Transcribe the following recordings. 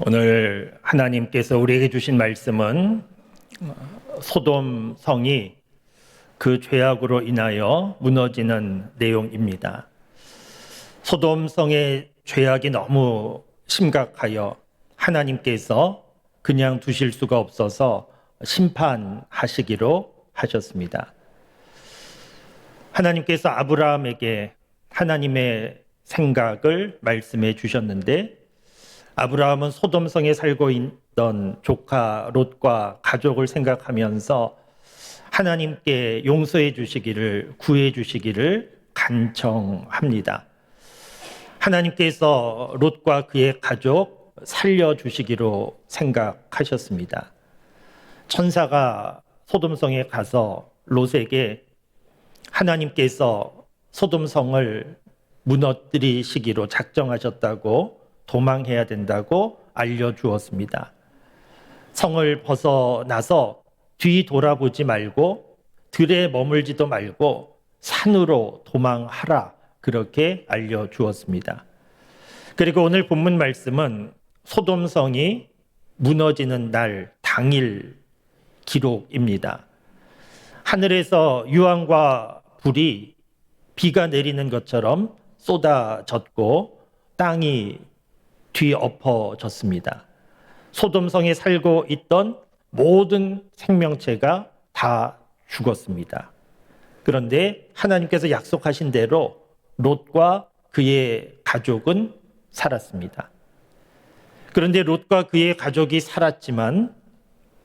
오늘 하나님께서 우리에게 주신 말씀은 소돔 성이 그 죄악으로 인하여 무너지는 내용입니다. 소돔 성의 죄악이 너무 심각하여 하나님께서 그냥 두실 수가 없어서 심판하시기로 하셨습니다. 하나님께서 아브라함에게 하나님의 생각을 말씀해 주셨는데 아브라함은 소돔성에 살고 있던 조카 롯과 가족을 생각하면서 하나님께 용서해 주시기를 구해 주시기를 간청합니다. 하나님께서 롯과 그의 가족 살려 주시기로 생각하셨습니다. 천사가 소돔성에 가서 롯에게 하나님께서 소돔성을 무너뜨리시기로 작정하셨다고 도망해야 된다고 알려주었습니다. 성을 벗어나서 뒤 돌아보지 말고 들에 머물지도 말고 산으로 도망하라 그렇게 알려주었습니다. 그리고 오늘 본문 말씀은 소돔성이 무너지는 날 당일 기록입니다. 하늘에서 유황과 불이 비가 내리는 것처럼 쏟아졌고 땅이 뒤엎어졌습니다. 소돔성에 살고 있던 모든 생명체가 다 죽었습니다. 그런데 하나님께서 약속하신 대로 롯과 그의 가족은 살았습니다. 그런데 롯과 그의 가족이 살았지만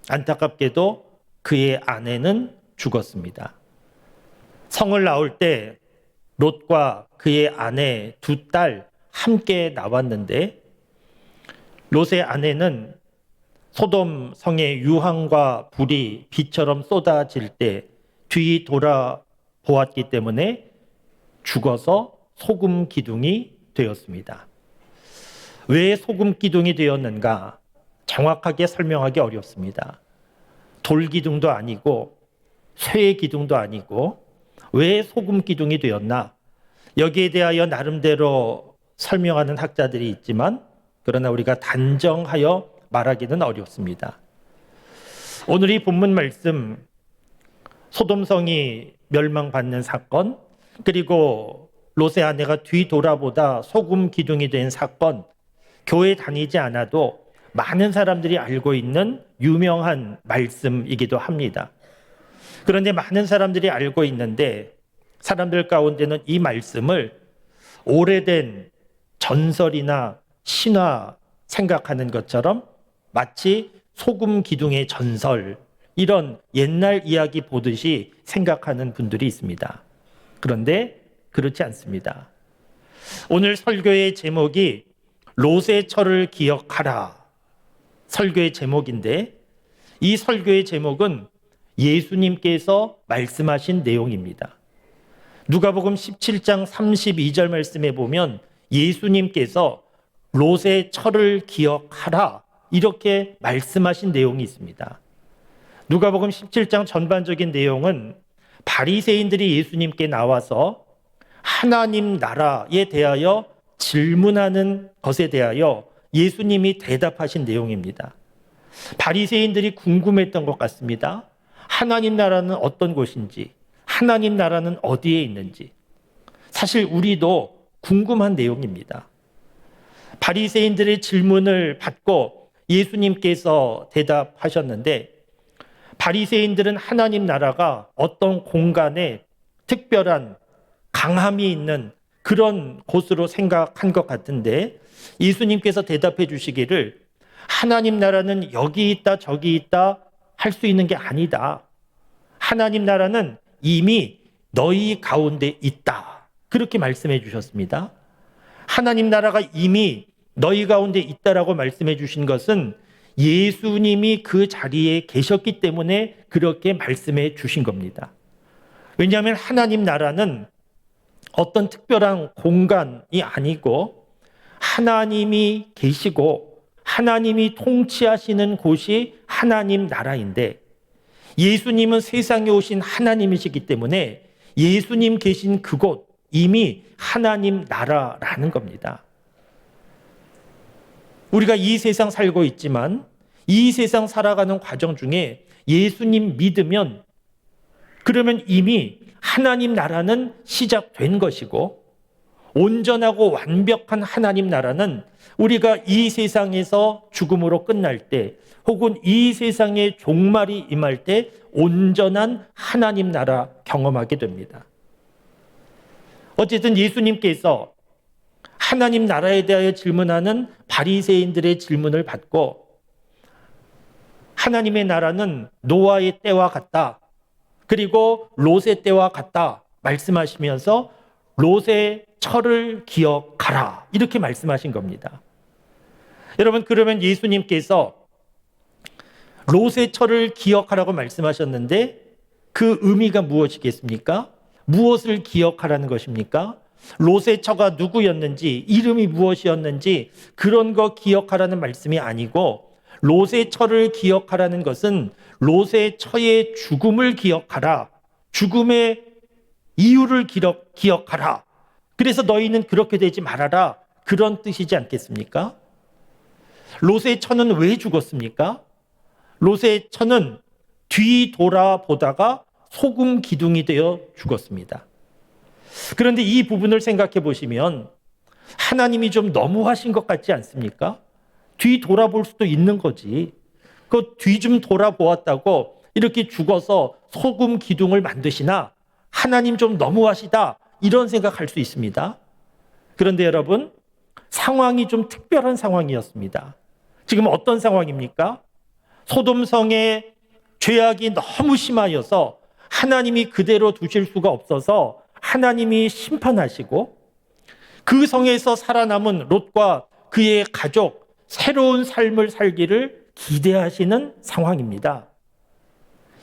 안타깝게도 그의 아내는 죽었습니다. 성을 나올 때 롯과 그의 아내 두 딸 함께 나왔는데 롯의 아내는 소돔 성의 유황과 불이 비처럼 쏟아질 때 뒤 돌아 보았기 때문에 죽어서 소금 기둥이 되었습니다. 왜 소금 기둥이 되었는가? 정확하게 설명하기 어렵습니다. 돌 기둥도 아니고 쇠 기둥도 아니고 왜 소금 기둥이 되었나? 여기에 대하여 나름대로 설명하는 학자들이 있지만 그러나 우리가 단정하여 말하기는 어렵습니다. 오늘 이 본문 말씀 소돔성이 멸망받는 사건 그리고 롯의 아내가 뒤돌아보다 소금 기둥이 된 사건 교회 다니지 않아도 많은 사람들이 알고 있는 유명한 말씀이기도 합니다. 그런데 많은 사람들이 알고 있는데 사람들 가운데는 이 말씀을 오래된 전설이나 신화 생각하는 것처럼 마치 소금 기둥의 전설 이런 옛날 이야기 보듯이 생각하는 분들이 있습니다. 그런데 그렇지 않습니다. 오늘 설교의 제목이 롯의 철을 기억하라. 설교의 제목인데 이 설교의 제목은 예수님께서 말씀하신 내용입니다. 누가복음 17장 32절 말씀에 보면 예수님께서 롯의 철을 기억하라 이렇게 말씀하신 내용이 있습니다. 누가복음 17장 전반적인 내용은 바리새인들이 예수님께 나와서 하나님 나라에 대하여 질문하는 것에 대하여 예수님이 대답하신 내용입니다. 바리새인들이 궁금했던 것 같습니다. 하나님 나라는 어떤 곳인지, 하나님 나라는 어디에 있는지. 사실 우리도 궁금한 내용입니다. 바리새인들의 질문을 받고 예수님께서 대답하셨는데 바리새인들은 하나님 나라가 어떤 공간에 특별한 강함이 있는 그런 곳으로 생각한 것 같은데 예수님께서 대답해 주시기를 하나님 나라는 여기 있다 저기 있다 할 수 있는 게 아니다. 하나님 나라는 이미 너희 가운데 있다. 그렇게 말씀해 주셨습니다. 하나님 나라가 이미 너희 가운데 있다라고 말씀해 주신 것은 예수님이 그 자리에 계셨기 때문에 그렇게 말씀해 주신 겁니다. 왜냐하면 하나님 나라는 어떤 특별한 공간이 아니고 하나님이 계시고 하나님이 통치하시는 곳이 하나님 나라인데 예수님은 세상에 오신 하나님이시기 때문에 예수님 계신 그곳 이미 하나님 나라라는 겁니다. 우리가 이 세상 살고 있지만 이 세상 살아가는 과정 중에 예수님 믿으면 그러면 이미 하나님 나라는 시작된 것이고 온전하고 완벽한 하나님 나라는 우리가 이 세상에서 죽음으로 끝날 때 혹은 이 세상의 종말이 임할 때 온전한 하나님 나라 경험하게 됩니다. 어쨌든 예수님께서 하나님 나라에 대하여 질문하는 바리새인들의 질문을 받고 하나님의 나라는 노아의 때와 같다. 그리고 롯의 때와 같다. 말씀하시면서 롯의 철을 기억하라. 이렇게 말씀하신 겁니다. 여러분, 그러면 예수님께서 롯의 철을 기억하라고 말씀하셨는데 그 의미가 무엇이겠습니까? 무엇을 기억하라는 것입니까? 롯의 처가 누구였는지, 이름이 무엇이었는지 그런 거 기억하라는 말씀이 아니고 롯의 처를 기억하라는 것은 롯의 처의 죽음을 기억하라. 죽음의 이유를 기억, 기억하라. 그래서 너희는 그렇게 되지 말아라. 그런 뜻이지 않겠습니까? 롯의 처는 왜 죽었습니까? 롯의 처는 뒤 돌아보다가 소금 기둥이 되어 죽었습니다. 그런데 이 부분을 생각해 보시면 하나님이 좀 너무하신 것 같지 않습니까? 뒤 돌아볼 수도 있는 거지. 그 뒤 좀 돌아보았다고 이렇게 죽어서 소금 기둥을 만드시나 하나님 좀 너무하시다 이런 생각할 수 있습니다. 그런데 여러분 상황이 좀 특별한 상황이었습니다. 지금 어떤 상황입니까? 소돔성의 죄악이 너무 심하여서 하나님이 그대로 두실 수가 없어서 하나님이 심판하시고 그 성에서 살아남은 롯과 그의 가족 새로운 삶을 살기를 기대하시는 상황입니다.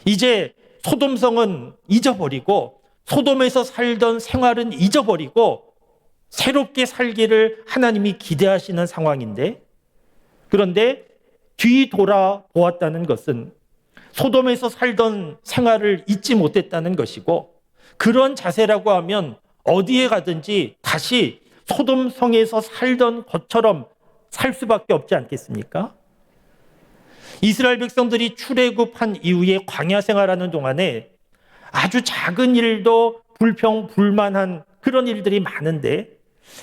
이제 소돔성은 잊어버리고 소돔에서 살던 생활은 잊어버리고 새롭게 살기를 하나님이 기대하시는 상황인데 그런데 뒤 돌아 보았다는 것은 소돔에서 살던 생활을 잊지 못했다는 것이고 그런 자세라고 하면 어디에 가든지 다시 소돔 성에서 살던 것처럼 살 수밖에 없지 않겠습니까? 이스라엘 백성들이 출애굽한 이후에 광야 생활하는 동안에 아주 작은 일도 불평 불만한 그런 일들이 많은데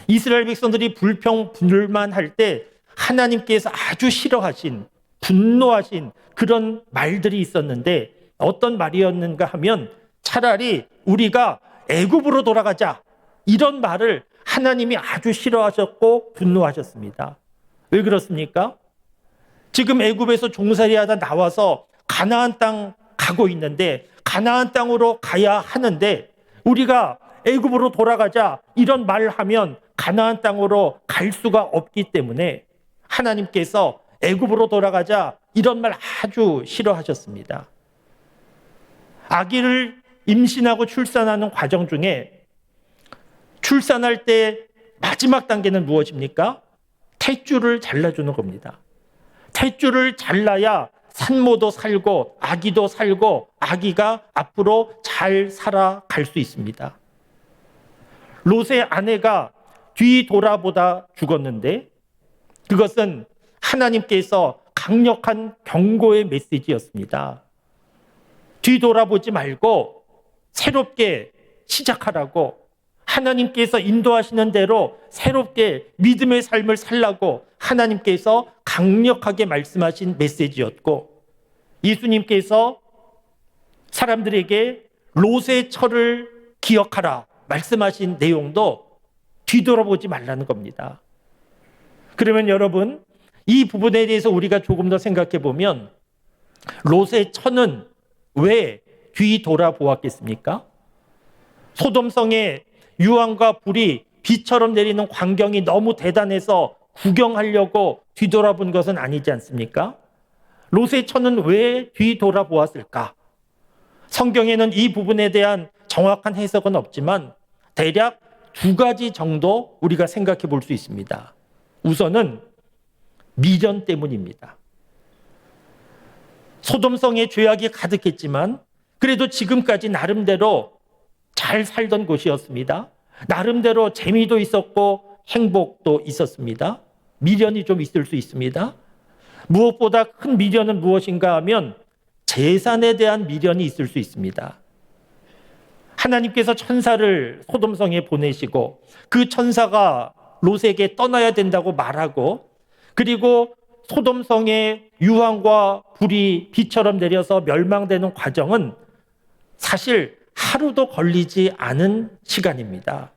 이스라엘 백성들이 불평 불만할 때 하나님께서 아주 싫어하신 분노하신 그런 말들이 있었는데 어떤 말이었는가 하면 차라리 우리가 애굽으로 돌아가자 이런 말을 하나님이 아주 싫어하셨고 분노하셨습니다. 왜 그렇습니까? 지금 애굽에서 종살이하다 나와서 가나안 땅 가고 있는데 가나안 땅으로 가야 하는데 우리가 애굽으로 돌아가자 이런 말하면 가나안 땅으로 갈 수가 없기 때문에 하나님께서 애굽으로 돌아가자 이런 말 아주 싫어하셨습니다. 아기를 임신하고 출산하는 과정 중에 출산할 때 마지막 단계는 무엇입니까? 탯줄을 잘라주는 겁니다. 탯줄을 잘라야 산모도 살고 아기도 살고 아기가 앞으로 잘 살아갈 수 있습니다. 롯의 아내가 뒤 돌아보다 죽었는데 그것은 하나님께서 강력한 경고의 메시지였습니다. 뒤돌아보지 말고 새롭게 시작하라고 하나님께서 인도하시는 대로 새롭게 믿음의 삶을 살라고 하나님께서 강력하게 말씀하신 메시지였고 예수님께서 사람들에게 롯의 철을 기억하라 말씀하신 내용도 뒤돌아보지 말라는 겁니다. 그러면 여러분 이 부분에 대해서 우리가 조금 더 생각해 보면 롯의 처는 왜 뒤 돌아보았겠습니까? 소돔성의 유황과 불이 비처럼 내리는 광경이 너무 대단해서 구경하려고 뒤돌아본 것은 아니지 않습니까? 롯의 처는 왜 뒤돌아보았을까? 성경에는 이 부분에 대한 정확한 해석은 없지만 대략 두 가지 정도 우리가 생각해 볼 수 있습니다. 우선은 미련 때문입니다. 소돔성의 죄악이 가득했지만 그래도 지금까지 나름대로 잘 살던 곳이었습니다. 나름대로 재미도 있었고 행복도 있었습니다. 미련이 좀 있을 수 있습니다. 무엇보다 큰 미련은 무엇인가 하면 재산에 대한 미련이 있을 수 있습니다. 하나님께서 천사를 소돔성에 보내시고 그 천사가 롯에게 떠나야 된다고 말하고 그리고 소돔성에 유황과 불이 비처럼 내려서 멸망되는 과정은 사실 하루도 걸리지 않은 시간입니다.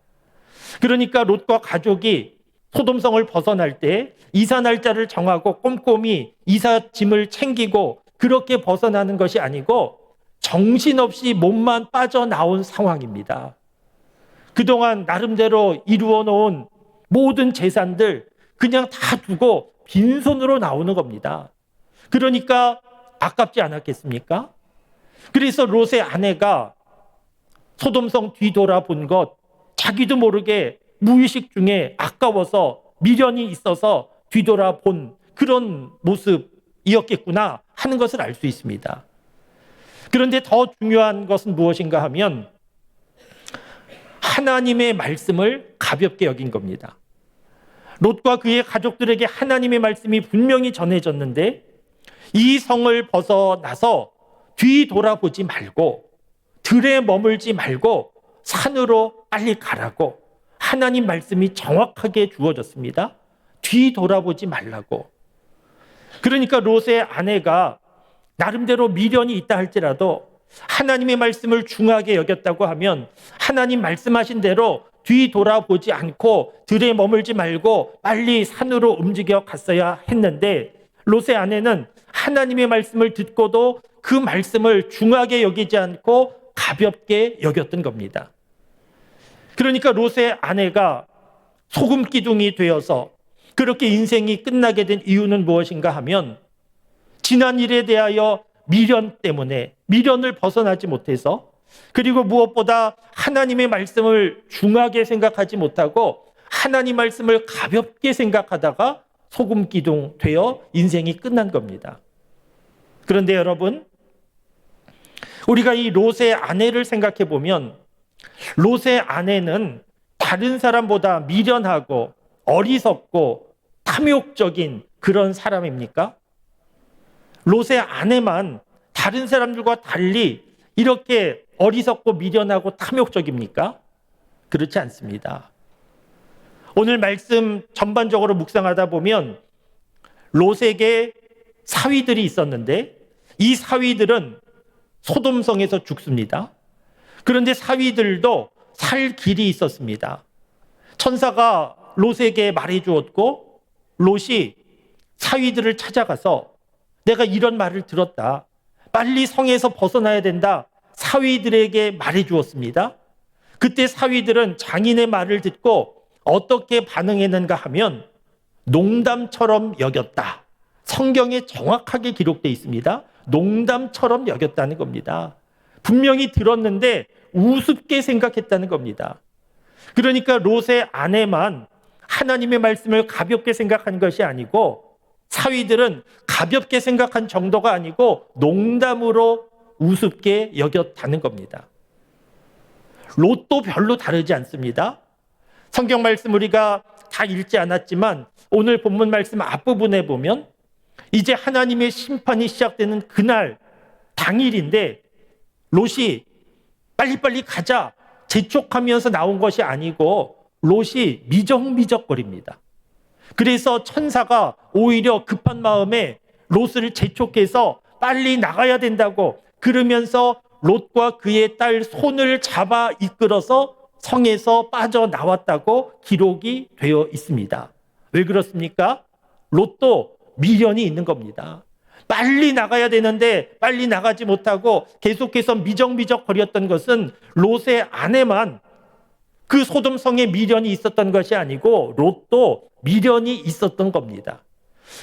그러니까 롯과 가족이 소돔성을 벗어날 때 이사 날짜를 정하고 꼼꼼히 이사 짐을 챙기고 그렇게 벗어나는 것이 아니고 정신없이 몸만 빠져나온 상황입니다. 그동안 나름대로 이루어 놓은 모든 재산들 그냥 다 두고 빈손으로 나오는 겁니다. 그러니까 아깝지 않았겠습니까? 그래서 롯의 아내가 소돔성 뒤돌아본 것 자기도 모르게 무의식 중에 아까워서 미련이 있어서 뒤돌아본 그런 모습이었겠구나 하는 것을 알 수 있습니다. 그런데 더 중요한 것은 무엇인가 하면 하나님의 말씀을 가볍게 여긴 겁니다. 롯과 그의 가족들에게 하나님의 말씀이 분명히 전해졌는데 이 성을 벗어나서 뒤돌아보지 말고 들에 머물지 말고 산으로 빨리 가라고 하나님 말씀이 정확하게 주어졌습니다. 뒤돌아보지 말라고. 그러니까 롯의 아내가 나름대로 미련이 있다 할지라도 하나님의 말씀을 중하게 여겼다고 하면 하나님 말씀하신 대로 뒤돌아보지 않고 들에 머물지 말고 빨리 산으로 움직여 갔어야 했는데 롯의 아내는 하나님의 말씀을 듣고도 그 말씀을 중하게 여기지 않고 가볍게 여겼던 겁니다. 그러니까 롯의 아내가 소금 기둥이 되어서 그렇게 인생이 끝나게 된 이유는 무엇인가 하면 지난 일에 대하여 미련 때문에 미련을 벗어나지 못해서 그리고 무엇보다 하나님의 말씀을 중하게 생각하지 못하고 하나님 말씀을 가볍게 생각하다가 소금 기둥 되어 인생이 끝난 겁니다. 그런데 여러분, 우리가 이 롯의 아내를 생각해 보면 롯의 아내는 다른 사람보다 미련하고 어리석고 탐욕적인 그런 사람입니까? 롯의 아내만 다른 사람들과 달리 이렇게 어리석고 미련하고 탐욕적입니까? 그렇지 않습니다. 오늘 말씀 전반적으로 묵상하다 보면 롯에게 사위들이 있었는데 이 사위들은 소돔성에서 죽습니다. 그런데 사위들도 살 길이 있었습니다. 천사가 롯에게 말해 주었고 롯이 사위들을 찾아가서 내가 이런 말을 들었다. 빨리 성에서 벗어나야 된다. 사위들에게 말해 주었습니다. 그때 사위들은 장인의 말을 듣고 어떻게 반응했는가 하면 농담처럼 여겼다. 성경에 정확하게 기록되어 있습니다. 농담처럼 여겼다는 겁니다. 분명히 들었는데 우습게 생각했다는 겁니다. 그러니까 롯의 아내만 하나님의 말씀을 가볍게 생각한 것이 아니고 사위들은 가볍게 생각한 정도가 아니고 농담으로 우습게 여겼다는 겁니다. 롯도 별로 다르지 않습니다. 성경 말씀 우리가 다 읽지 않았지만 오늘 본문 말씀 앞부분에 보면 이제 하나님의 심판이 시작되는 그날 당일인데 롯이 빨리빨리 가자 재촉하면서 나온 것이 아니고 롯이 미적미적거립니다. 그래서 천사가 오히려 급한 마음에 롯을 재촉해서 빨리 나가야 된다고 그러면서 롯과 그의 딸 손을 잡아 이끌어서 성에서 빠져나왔다고 기록이 되어 있습니다. 왜 그렇습니까? 롯도 미련이 있는 겁니다. 빨리 나가야 되는데 빨리 나가지 못하고 계속해서 미적미적 거렸던 것은 롯의 아내만 그 소돔성에 미련이 있었던 것이 아니고 롯도 미련이 있었던 겁니다.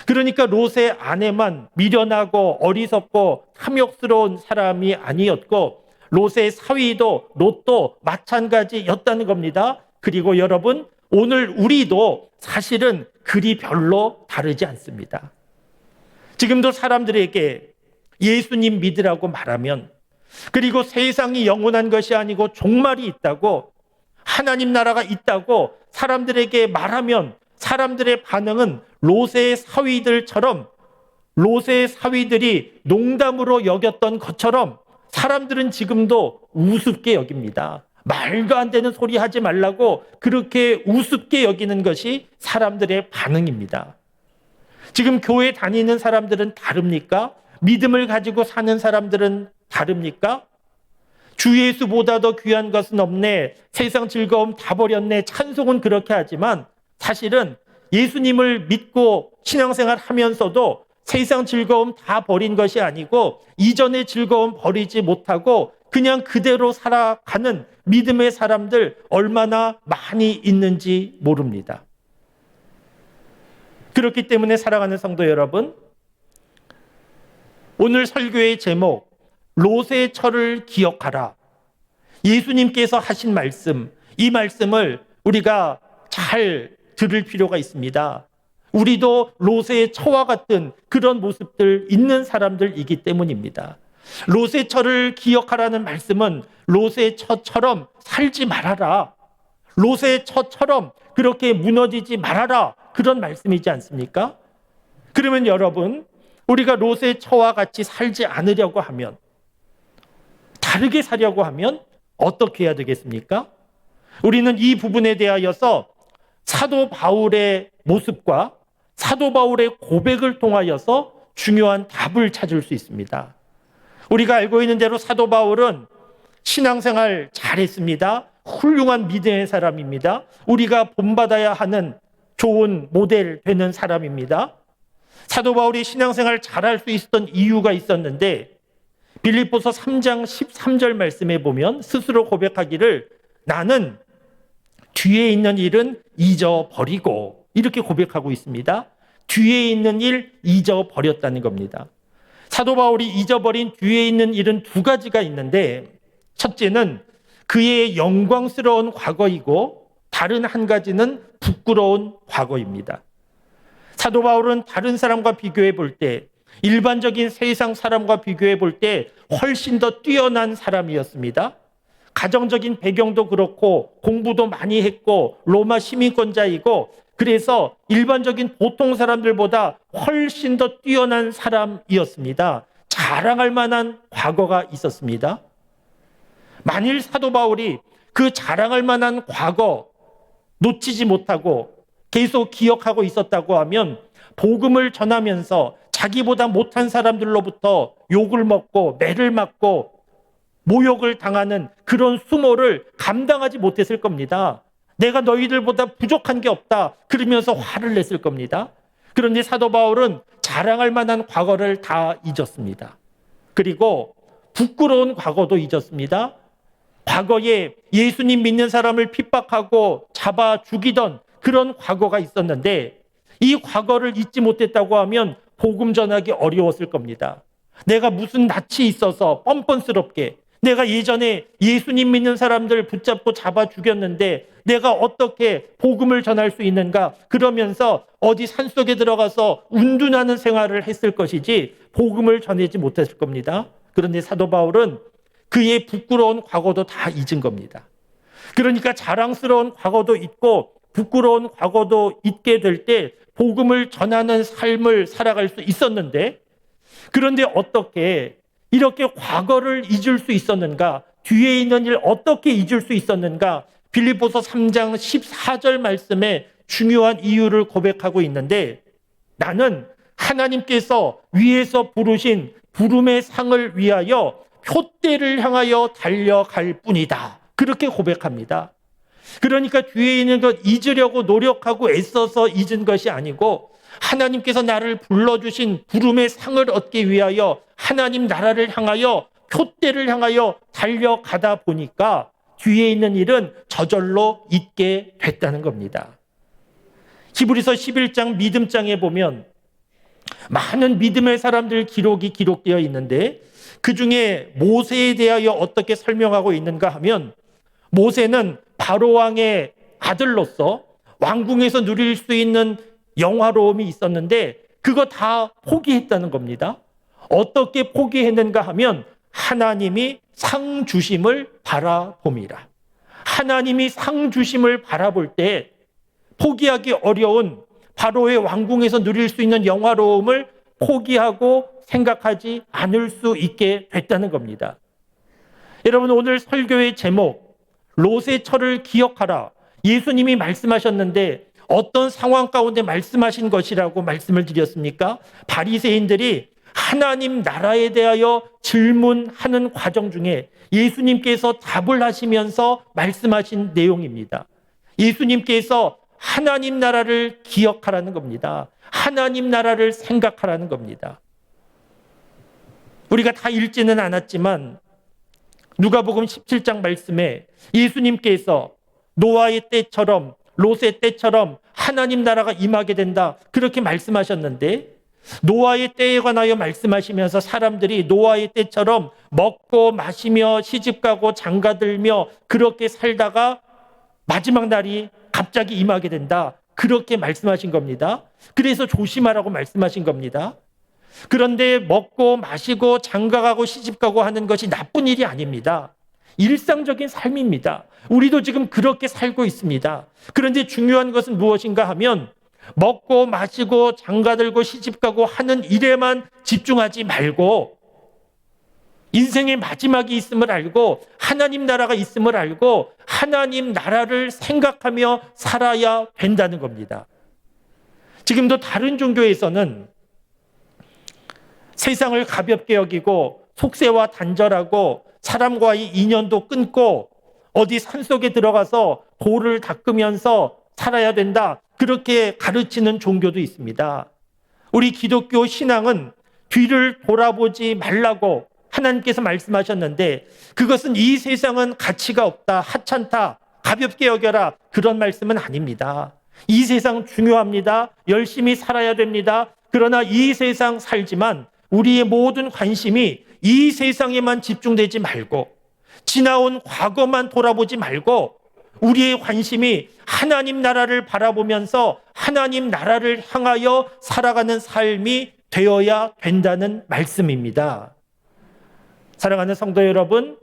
그러니까 롯의 아내만 미련하고 어리석고 탐욕스러운 사람이 아니었고 롯의 사위도 롯도 마찬가지였다는 겁니다. 그리고 여러분 오늘 우리도 사실은 글이 별로 다르지 않습니다. 지금도 사람들에게 예수님 믿으라고 말하면 그리고 세상이 영원한 것이 아니고 종말이 있다고 하나님 나라가 있다고 사람들에게 말하면 사람들의 반응은 롯의 사위들처럼 롯의 사위들이 농담으로 여겼던 것처럼 사람들은 지금도 우습게 여깁니다. 말도 안 되는 소리 하지 말라고 그렇게 우습게 여기는 것이 사람들의 반응입니다. 지금 교회 다니는 사람들은 다릅니까? 믿음을 가지고 사는 사람들은 다릅니까? 주 예수보다 더 귀한 것은 없네. 세상 즐거움 다 버렸네. 찬송은 그렇게 하지만 사실은 예수님을 믿고 신앙생활 하면서도 세상 즐거움 다 버린 것이 아니고 이전의 즐거움 버리지 못하고 그냥 그대로 살아가는 믿음의 사람들 얼마나 많이 있는지 모릅니다. 그렇기 때문에 살아가는 성도 여러분, 오늘 설교의 제목, 롯의 철을 기억하라. 예수님께서 하신 말씀, 이 말씀을 우리가 잘 들을 필요가 있습니다. 우리도 롯의 처와 같은 그런 모습들 있는 사람들이기 때문입니다. 롯의 처를 기억하라는 말씀은 롯의 처처럼 살지 말아라. 롯의 처처럼 그렇게 무너지지 말아라. 그런 말씀이지 않습니까? 그러면 여러분, 우리가 롯의 처와 같이 살지 않으려고 하면, 다르게 살려고 하면 어떻게 해야 되겠습니까? 우리는 이 부분에 대하여서 사도 바울의 모습과 사도 바울의 고백을 통하여서 중요한 답을 찾을 수 있습니다. 우리가 알고 있는 대로 사도 바울은 신앙생활 잘했습니다. 훌륭한 믿음의 사람입니다. 우리가 본받아야 하는 좋은 모델 되는 사람입니다. 사도 바울이 신앙생활 잘할 수 있었던 이유가 있었는데 빌립보서 3장 13절 말씀에 보면 스스로 고백하기를 나는 뒤에 있는 일은 잊어버리고 이렇게 고백하고 있습니다. 뒤에 있는 일 잊어버렸다는 겁니다. 사도 바울이 잊어버린 뒤에 있는 일은 두 가지가 있는데 첫째는 그의 영광스러운 과거이고 다른 한 가지는 부끄러운 과거입니다. 사도 바울은 다른 사람과 비교해 볼 때 일반적인 세상 사람과 비교해 볼 때 훨씬 더 뛰어난 사람이었습니다. 가정적인 배경도 그렇고 공부도 많이 했고 로마 시민권자이고 그래서 일반적인 보통 사람들보다 훨씬 더 뛰어난 사람이었습니다. 자랑할 만한 과거가 있었습니다. 만일 사도 바울이 그 자랑할 만한 과거 놓치지 못하고 계속 기억하고 있었다고 하면 복음을 전하면서 자기보다 못한 사람들로부터 욕을 먹고 매를 맞고 모욕을 당하는 그런 수모를 감당하지 못했을 겁니다. 내가 너희들보다 부족한 게 없다. 그러면서 화를 냈을 겁니다. 그런데 사도 바울은 자랑할 만한 과거를 다 잊었습니다. 그리고 부끄러운 과거도 잊었습니다. 과거에 예수님 믿는 사람을 핍박하고 잡아 죽이던 그런 과거가 있었는데 이 과거를 잊지 못했다고 하면 복음 전하기 어려웠을 겁니다. 내가 무슨 낯이 있어서 뻔뻔스럽게 내가 예전에 예수님 믿는 사람들 붙잡고 잡아 죽였는데 내가 어떻게 복음을 전할 수 있는가? 그러면서 어디 산속에 들어가서 운둔하는 생활을 했을 것이지 복음을 전하지 못했을 겁니다. 그런데 사도 바울은 그의 부끄러운 과거도 다 잊은 겁니다. 그러니까 자랑스러운 과거도 있고 부끄러운 과거도 잊게 될 때 복음을 전하는 삶을 살아갈 수 있었는데 그런데 어떻게 이렇게 과거를 잊을 수 있었는가? 뒤에 있는 일 어떻게 잊을 수 있었는가? 빌립보서 3장 14절 말씀에 중요한 이유를 고백하고 있는데 나는 하나님께서 위에서 부르신 부름의 상을 위하여 표대를 향하여 달려갈 뿐이다. 그렇게 고백합니다. 그러니까 뒤에 있는 것 잊으려고 노력하고 애써서 잊은 것이 아니고 하나님께서 나를 불러주신 부름의 상을 얻기 위하여 하나님 나라를 향하여 표대를 향하여 달려가다 보니까 뒤에 있는 일은 저절로 잊게 됐다는 겁니다. 히브리서 11장 믿음장에 보면 많은 믿음의 사람들 기록이 기록되어 있는데 그 중에 모세에 대하여 어떻게 설명하고 있는가 하면 모세는 바로 왕의 아들로서 왕궁에서 누릴 수 있는 영화로움이 있었는데 그거 다 포기했다는 겁니다. 어떻게 포기했는가 하면 하나님이 상 주심을 바라봅니다. 하나님이 상 주심을 바라볼 때 포기하기 어려운 바로의 왕궁에서 누릴 수 있는 영화로움을 포기하고 생각하지 않을 수 있게 됐다는 겁니다. 여러분 오늘 설교의 제목 롯의 철을 기억하라. 예수님이 말씀하셨는데 어떤 상황 가운데 말씀하신 것이라고 말씀을 드렸습니까? 바리새인들이 하나님 나라에 대하여 질문하는 과정 중에 예수님께서 답을 하시면서 말씀하신 내용입니다. 예수님께서 하나님 나라를 기억하라는 겁니다. 하나님 나라를 생각하라는 겁니다. 우리가 다 읽지는 않았지만 누가복음 17장 말씀에 예수님께서 노아의 때처럼 롯의 때처럼 하나님 나라가 임하게 된다. 그렇게 말씀하셨는데 노아의 때에 관하여 말씀하시면서 사람들이 노아의 때처럼 먹고 마시며 시집가고 장가들며 그렇게 살다가 마지막 날이 갑자기 임하게 된다. 그렇게 말씀하신 겁니다. 그래서 조심하라고 말씀하신 겁니다. 그런데 먹고 마시고 장가가고 시집가고 하는 것이 나쁜 일이 아닙니다. 일상적인 삶입니다. 우리도 지금 그렇게 살고 있습니다. 그런데 중요한 것은 무엇인가 하면 먹고 마시고 장가들고 시집가고 하는 일에만 집중하지 말고 인생의 마지막이 있음을 알고 하나님 나라가 있음을 알고 하나님 나라를 생각하며 살아야 된다는 겁니다. 지금도 다른 종교에서는 세상을 가볍게 여기고 속세와 단절하고 사람과의 인연도 끊고 어디 산속에 들어가서 돌을 닦으면서 살아야 된다. 그렇게 가르치는 종교도 있습니다. 우리 기독교 신앙은 뒤를 돌아보지 말라고 하나님께서 말씀하셨는데 그것은 이 세상은 가치가 없다, 하찮다, 가볍게 여겨라 그런 말씀은 아닙니다. 이 세상 중요합니다. 열심히 살아야 됩니다. 그러나 이 세상 살지만 우리의 모든 관심이 이 세상에만 집중되지 말고 지나온 과거만 돌아보지 말고 우리의 관심이 하나님 나라를 바라보면서 하나님 나라를 향하여 살아가는 삶이 되어야 된다는 말씀입니다. 사랑하는 성도 여러분,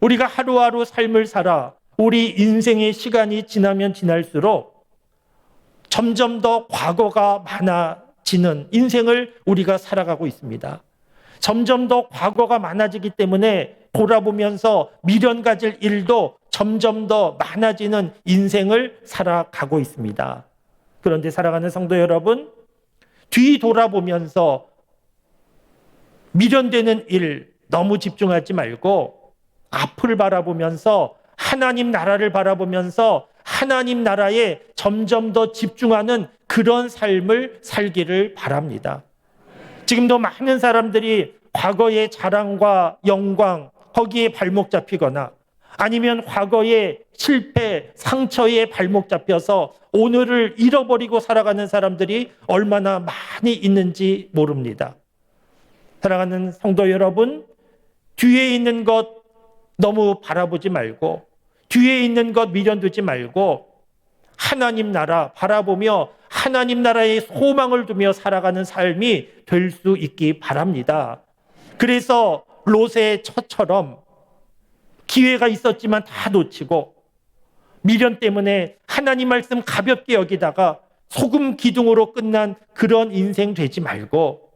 우리가 하루하루 삶을 살아 우리 인생의 시간이 지나면 지날수록 점점 더 과거가 많아지는 인생을 우리가 살아가고 있습니다. 점점 더 과거가 많아지기 때문에 돌아보면서 미련 가질 일도 점점 더 많아지는 인생을 살아가고 있습니다. 그런데 살아가는 성도 여러분, 뒤 돌아보면서 미련되는 일 너무 집중하지 말고 앞을 바라보면서 하나님 나라를 바라보면서 하나님 나라에 점점 더 집중하는 그런 삶을 살기를 바랍니다. 지금도 많은 사람들이 과거의 자랑과 영광, 거기에 발목 잡히거나 아니면 과거의 실패, 상처에 발목 잡혀서 오늘을 잃어버리고 살아가는 사람들이 얼마나 많이 있는지 모릅니다. 사랑하는 성도 여러분, 뒤에 있는 것 너무 바라보지 말고, 뒤에 있는 것 미련 두지 말고, 하나님 나라 바라보며 하나님 나라의 소망을 두며 살아가는 삶이 될 수 있기 바랍니다. 그래서 롯의 처처럼 기회가 있었지만 다 놓치고 미련 때문에 하나님 말씀 가볍게 여기다가 소금 기둥으로 끝난 그런 인생 되지 말고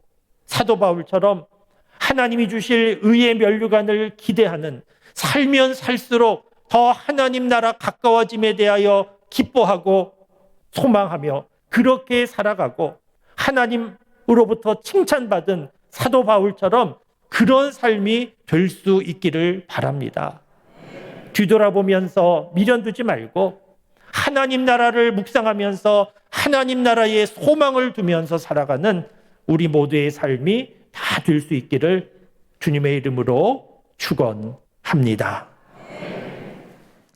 사도 바울처럼 하나님이 주실 의의 면류관을 기대하는 살면 살수록 더 하나님 나라 가까워짐에 대하여 기뻐하고 소망하며 그렇게 살아가고 하나님으로부터 칭찬받은 사도 바울처럼 그런 삶이 될 수 있기를 바랍니다. 뒤돌아보면서 미련 두지 말고 하나님 나라를 묵상하면서 하나님 나라의 소망을 두면서 살아가는 우리 모두의 삶이 다 될 수 있기를 주님의 이름으로 축원합니다.